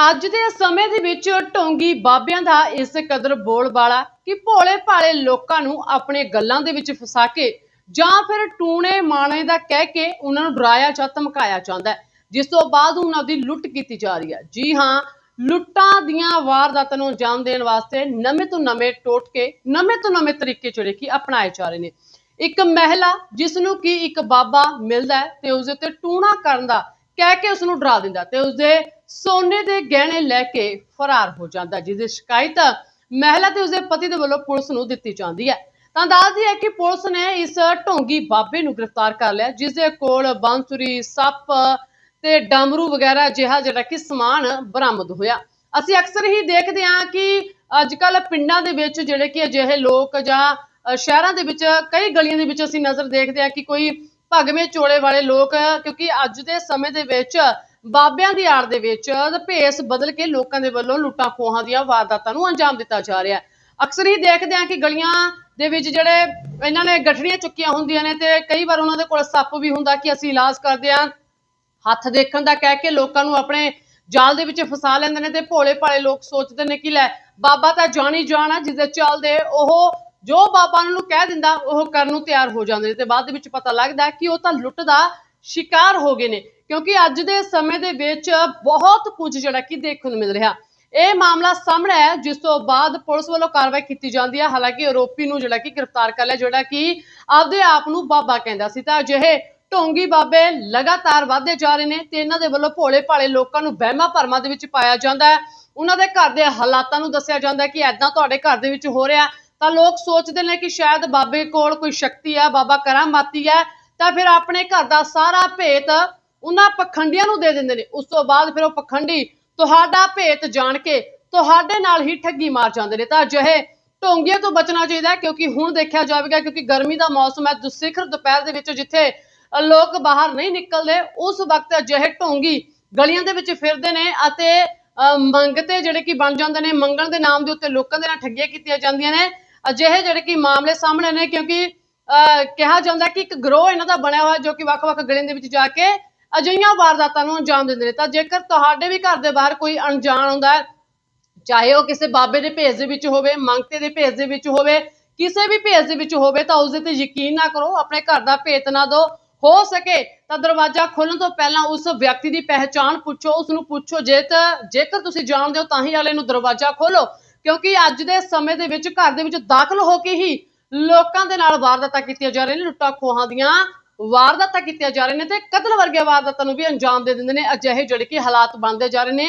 ਅੱਜ ਦੇ ਸਮੇਂ ਦੇ ਵਿੱਚ ਢੋਂਗੀ ਬਾਬਿਆਂ ਦਾ ਇਸ ਕਦਰ ਬੋਲਬਾਲਾ ਕਿ ਭੋਲੇ ਭਾਲੇ ਲੋਕਾਂ ਨੂੰ ਆਪਣੇ ਗੱਲਾਂ ਦੇ ਵਿੱਚ ਫਸਾ ਕੇ ਜਾਂ ਫਿਰ ਟੂਣੇ ਮਾਣੇ ਦਾ ਕਹਿ ਕੇ ਉਹਨਾਂ ਨੂੰ ਡਰਾਇਆ ਜਾਂ ਧਮਕਾਇਆ ਜਾਂਦਾ ਹੈ। ਜਿਸ ਤੋਂ ਬਾਅਦ ਉਹਨਾਂ ਦੀ ਲੁੱਟ ਕੀਤੀ ਜਾ ਰਹੀ ਹੈ। ਜੀ ਹਾਂ, ਲੁੱਟਾਂ ਦੀਆਂ ਵਾਰਦਾਤਾਂ ਨੂੰ ਅੰਜਾਮ ਦੇਣ ਵਾਸਤੇ ਨਵੇਂ ਤੋਂ ਨਵੇਂ ਟੋਟਕੇ, ਨਵੇਂ ਤੋਂ ਨਵੇਂ ਤਰੀਕੇ ਜਿਹੜੇ ਕਿ ਅਪਣਾਏ ਜਾ ਰਹੇ ਨੇ। ਇੱਕ ਮਹਿਲਾ ਜਿਸ ਨੂੰ ਕਿ ਇੱਕ ਬਾਬਾ ਮਿਲਦਾ ਹੈ ਤੇ ਉਸ ਦੇ ਉੱਤੇ ਟੂਣਾ ਕਰਨ ਦਾ ਕਹਿ ਕੇ ਉਸ ਨੂੰ ਡਰਾ ਦਿੰਦਾ ਤੇ ਉਸਦੇ ਸੋਨੇ ਦੇ ਗਹਿਣੇ ਲੈ ਕੇ ਫਰਾਰ ਹੋ ਜਾਂਦਾ ਜਿਸ ਦੀ ਸ਼ਿਕਾਇਤ ਮਹਿਲਾ ਤੇ ਉਸ ਪਤੀ ਦੇ ਵੱਲੋਂ ਪੁਲਿਸ ਨੂੰ ਦਿੱਤੀ ਜਾਂਦੀ ਹੈ। ਤਾਂ ਦੱਸਦੀ ਹੈ ਕਿ ਪੁਲਿਸ ਨੇ ਇਸ ਢੋਂਗੀ ਬਾਬੇ ਨੂੰ ਗ੍ਰਿਫਤਾਰ ਕਰ ਲਿਆ ਜਿਸ ਦੇ ਕੋਲ ਬਾਂਸੁਰੀ, ਸੱਪ ਤੇ ਡਮਰੂ ਵਗੈਰਾ ਜਿਹਾ ਜਿਹੜਾ ਕਿ ਸਮਾਨ ਬਰਾਮਦ ਹੋਇਆ। ਅਸੀਂ ਅਕਸਰ ਹੀ ਦੇਖਦੇ ਹਾਂ ਕਿ ਅੱਜ ਕੱਲ ਪਿੰਡਾਂ ਦੇ ਵਿੱਚ ਜਿਹੜੇ ਕਿ ਅਜਿਹੇ ਲੋਕ ਜਾਂ ਸ਼ਹਿਰਾਂ ਦੇ ਵਿੱਚ ਕਈ ਗਲੀਆਂ ਦੇ ਵਿੱਚ ਅਸੀਂ ਨਜ਼ਰ ਦੇਖਦੇ ਹਾਂ ਕਿ ਕੋਈ ਭਗਵੇਂ ਚੋਲੇ ਵਾਲੇ ਲੋਕ, ਕਿਉਂਕਿ ਅੱਜ ਦੇ ਸਮੇਂ ਦੇ ਵਿੱਚ ਬਾਬਿਆਂ ਦੀ ਆੜ ਦੇ ਵਿੱਚ ਭੇਸ ਬਦਲ ਕੇ ਲੋਕਾਂ ਦੇ ਵੱਲੋਂ ਲੁੱਟਾਂ ਖੋਹਾਂ ਦੀਆਂ ਵਾਰਦਾਤਾਂ ਨੂੰ ਅੰਜਾਮ ਦਿੱਤਾ ਜਾ ਰਿਹਾ ਹੈ। ਅਕਸਰ ਹੀ ਦੇਖਦੇ ਹਾਂ ਕਿ ਗਲੀਆਂ ਦੇ ਵਿੱਚ ਜਿਹੜੇ ਇਹਨਾਂ ਨੇ ਗਠੜੀਆਂ ਚੁੱਕੀਆਂ ਹੁੰਦੀਆਂ ਨੇ ਤੇ ਕਈ ਵਾਰ ਉਹਨਾਂ ਦੇ ਕੋਲ ਸੱਪ ਵੀ ਹੁੰਦਾ ਕਿ ਅਸੀਂ ਇਲਾਜ ਕਰਦੇ ਹਾਂ। ਹੱਥ ਦੇਖਣ ਦਾ ਕਹਿ ਕੇ ਲੋਕਾਂ ਨੂੰ ਆਪਣੇ ਜਾਲ ਦੇ ਵਿੱਚ ਫਸਾ ਲੈਂਦੇ ਨੇ ਤੇ ਭੋਲੇ ਭਾਲੇ ਲੋਕ ਸੋਚਦੇ ਨੇ ਕਿ ਲੈ, ਬਾਬਾ ਤਾਂ ਜਾਣੀ ਜਾਣਾ ਜਿਸ ਦੇ ਚੱਲਦੇ ਉਹ ਜੋ ਬਾਬਾ ਉਹਨਾਂ ਨੂੰ ਕਹਿ ਦਿੰਦਾ, ਉਹ ਕਰਨ ਨੂੰ ਤਿਆਰ ਹੋ ਜਾਂਦੇ ਨੇ ਤੇ ਬਾਅਦ ਦੇ ਵਿੱਚ ਪਤਾ ਲੱਗਦਾ ਕਿ ਉਹ ਤਾਂ ਲੁੱਟ ਦਾ ਸ਼ਿਕਾਰ ਹੋ ਗਏ ਨੇ। ਕਿਉਂਕਿ ਅੱਜ ਦੇ ਸਮੇਂ ਦੇ ਵਿੱਚ ਬਹੁਤ ਕੁਝ ਜਿਹੜਾ ਕਿ ਦੇਖਣ ਨੂੰ ਮਿਲ ਰਿਹਾ। ਇਹ ਮਾਮਲਾ ਸਾਹਮਣੇ ਹੈ ਜਿਸ ਤੋਂ ਬਾਅਦ ਪੁਲਿਸ ਵੱਲੋਂ ਕਾਰਵਾਈ ਕੀਤੀ ਜਾਂਦੀ ਹੈ ਹਾਲਾਂਕਿ ਆਰੋਪੀ ਨੂੰ ਜਿਹੜਾ ਕਿ ਗ੍ਰਿਫਤਾਰ ਕਰ ਲਿਆ, ਜਿਹੜਾ ਕਿ ਆਪਦੇ ਆਪ ਨੂੰ ਬਾਬਾ ਕਹਿੰਦਾ ਸੀ। ਤਾਂ ਅਜਿਹੇ ਢੋਂਗੀ ਬਾਬੇ ਲਗਾਤਾਰ ਵਧਦੇ ਜਾ ਰਹੇ ਨੇ ਤੇ ਇਹਨਾਂ ਦੇ ਵੱਲੋਂ ਭੋਲੇ ਭਾਲੇ ਲੋਕਾਂ ਨੂੰ ਵਹਿਮਾਂ ਭਰਮਾਂ ਦੇ ਵਿੱਚ ਪਾਇਆ ਜਾਂਦਾ ਹੈ। ਉਹਨਾਂ ਦੇ ਘਰ ਦੇ ਹਾਲਾਤਾਂ ਨੂੰ ਦੱਸਿਆ ਜਾਂਦਾ ਹੈ ਕਿ ਐਦਾਂ ਤੁਹਾਡੇ ਘਰ ਦੇ ਵਿੱਚ ਹੋ ਰਿਹਾ। ਤਾਂ ਲੋਕ ਸੋਚਦੇ ਨੇ ਕਿ ਸ਼ਾਇਦ ਬਾਬੇ ਕੋਲ ਕੋਈ ਸ਼ਕਤੀ ਹੈ ਬਾਬਾ ਕਰਾਮਾਤੀ ਹੈ ਤਾਂ ਫਿਰ ਆਪਣੇ ਘਰ ਦਾ ਸਾਰਾ ਭੇਤ ਉਹਨਾਂ ਪਖੰਡੀਆਂ ਨੂੰ ਦੇ ਦਿੰਦੇ ਨੇ। ਉਸ ਤੋਂ ਬਾਅਦ ਫਿਰ ਉਹ ਪਖੰਡੀ ਤੁਹਾਡਾ ਭੇਤ ਜਾਣ ਕੇ ਤੁਹਾਡੇ ਨਾਲ ਹੀ ਠੱਗੀ ਮਾਰ ਜਾਂਦੇ ਨੇ। ਤਾਂ ਅਜਿਹੇ ਢੋਂਗੀਆਂ ਤੋਂ ਬਚਣਾ ਚਾਹੀਦਾ ਕਿਉਂਕਿ ਹੁਣ ਦੇਖਿਆ ਜਾਵੇਗਾ ਕਿਉਂਕਿ ਗਰਮੀ ਦਾ ਮੌਸਮ ਹੈ ਦੁਸਿਖਰ ਦੁਪਹਿਰ ਦੇ ਵਿੱਚ ਜਿੱਥੇ ਲੋਕ ਬਾਹਰ ਨਹੀਂ ਨਿਕਲਦੇ ਉਸ ਵਕਤ ਅਜਿਹੇ ਢੋਂਗੀ ਗਲੀਆਂ ਦੇ ਵਿੱਚ ਫਿਰਦੇ ਨੇ ਅਤੇ ਅ, ਮੰਗਤੇ ਜਿਹੜੇ ਕਿ ਬਣ ਜਾਂਦੇ ਨੇ ਮੰਗਣ ਦੇ ਨਾਮ ਦੇ ਉੱਤੇ ਲੋਕਾਂ ਦੇ ਨਾਲ ਠੱਗੀਆਂ ਕੀਤੀਆਂ ਜਾਂਦੀਆਂ ਨੇ। ਅਜਿਹੇ ਜਿਹੜੇ ਕਿ ਮਾਮਲੇ ਸਾਹਮਣੇ ਨੇ, ਕਿਉਂਕਿ ਕਿਹਾ ਜਾਂਦਾ ਕਿ ਇੱਕ ਗਰੋਹ ਇਹਨਾਂ ਦਾ ਬਣਿਆ ਹੋਇਆ ਜੋ ਕਿ ਵੱਖ-ਵੱਖ ਗਲੀਆਂ ਦੇ ਵਿੱਚ ਜਾ ਕੇ ਅਜਿਹੀਆਂ ਵਾਰਦਾਤਾਂ ਨੂੰ ਅੰਜਾਮ ਦਿੰਦੇ ਨੇ। ਤਾਂ ਜੇਕਰ ਤੁਹਾਡੇ ਵੀ ਘਰ ਦੇ ਬਾਹਰ ਕੋਈ ਅਣਜਾਣ ਆਉਂਦਾ ਹੈ, ਚਾਹੇ ਉਹ ਕਿਸੇ ਬਾਬੇ ਦੇ ਭੇਸ ਦੇ ਵਿੱਚ ਹੋਵੇ, ਮੰਗਤੇ ਦੇ ਭੇਸ ਦੇ ਵਿੱਚ ਹੋਵੇ, ਕਿਸੇ ਵੀ ਭੇਸ ਦੇ ਵਿੱਚ ਹੋਵੇ, ਤਾਂ ਉਸ ਦੇ ਤੇ ਯਕੀਨ ਨਾ ਕਰੋ, ਆਪਣੇ ਘਰ ਦਾ ਭੇਤ ਨਾ ਦਿਓ। ਹੋ ਸਕੇ ਤਾਂ ਦਰਵਾਜ਼ਾ ਖੋਲਣ ਤੋਂ ਪਹਿਲਾਂ ਉਸ ਵਿਅਕਤੀ ਦੀ ਪਹਿਚਾਣ ਪੁੱਛੋ ਉਸ ਨੂੰ ਪੁੱਛੋ ਜੇ ਤਾਂ ਜੇਕਰ ਤੁਸੀਂ ਜਾਣਦੇ ਹੋ ਤਾਂ ਹੀ ਵਾਲੇ ਨੂੰ ਦਰਵਾਜ਼ਾ ਖੋਲੋ। ਕਿਉਂਕਿ ਅੱਜ ਦੇ ਸਮੇਂ ਦੇ ਵਿੱਚ ਘਰ ਦੇ ਵਿੱਚ ਦਾਖਲ ਹੋ ਕੇ ਹੀ ਲੋਕਾਂ ਦੇ ਨਾਲ ਵਾਰਦਾਤਾਂ ਕੀਤੀਆਂ ਜਾ ਰਹੀਆਂ ਨੇ, ਲੁੱਟਾਂ ਖੋਹਾਂ ਦੀਆਂ ਵਾਰਦਾਤਾਂ ਕੀਤੀਆਂ ਜਾ ਰਹੀਆਂ ਨੇ ਤੇ ਕਤਲ ਵਰਗੇ ਵਾਰਦਾਤਾਂ ਨੂੰ ਵੀ ਅੰਜਾਮ ਦੇ ਦਿੰਦੇ ਨੇ ਅਜਿਹੇ ਜਿਹੜੇ ਕਿ ਹਾਲਾਤ ਬਣਦੇ ਜਾ ਰਹੇ ਨੇ।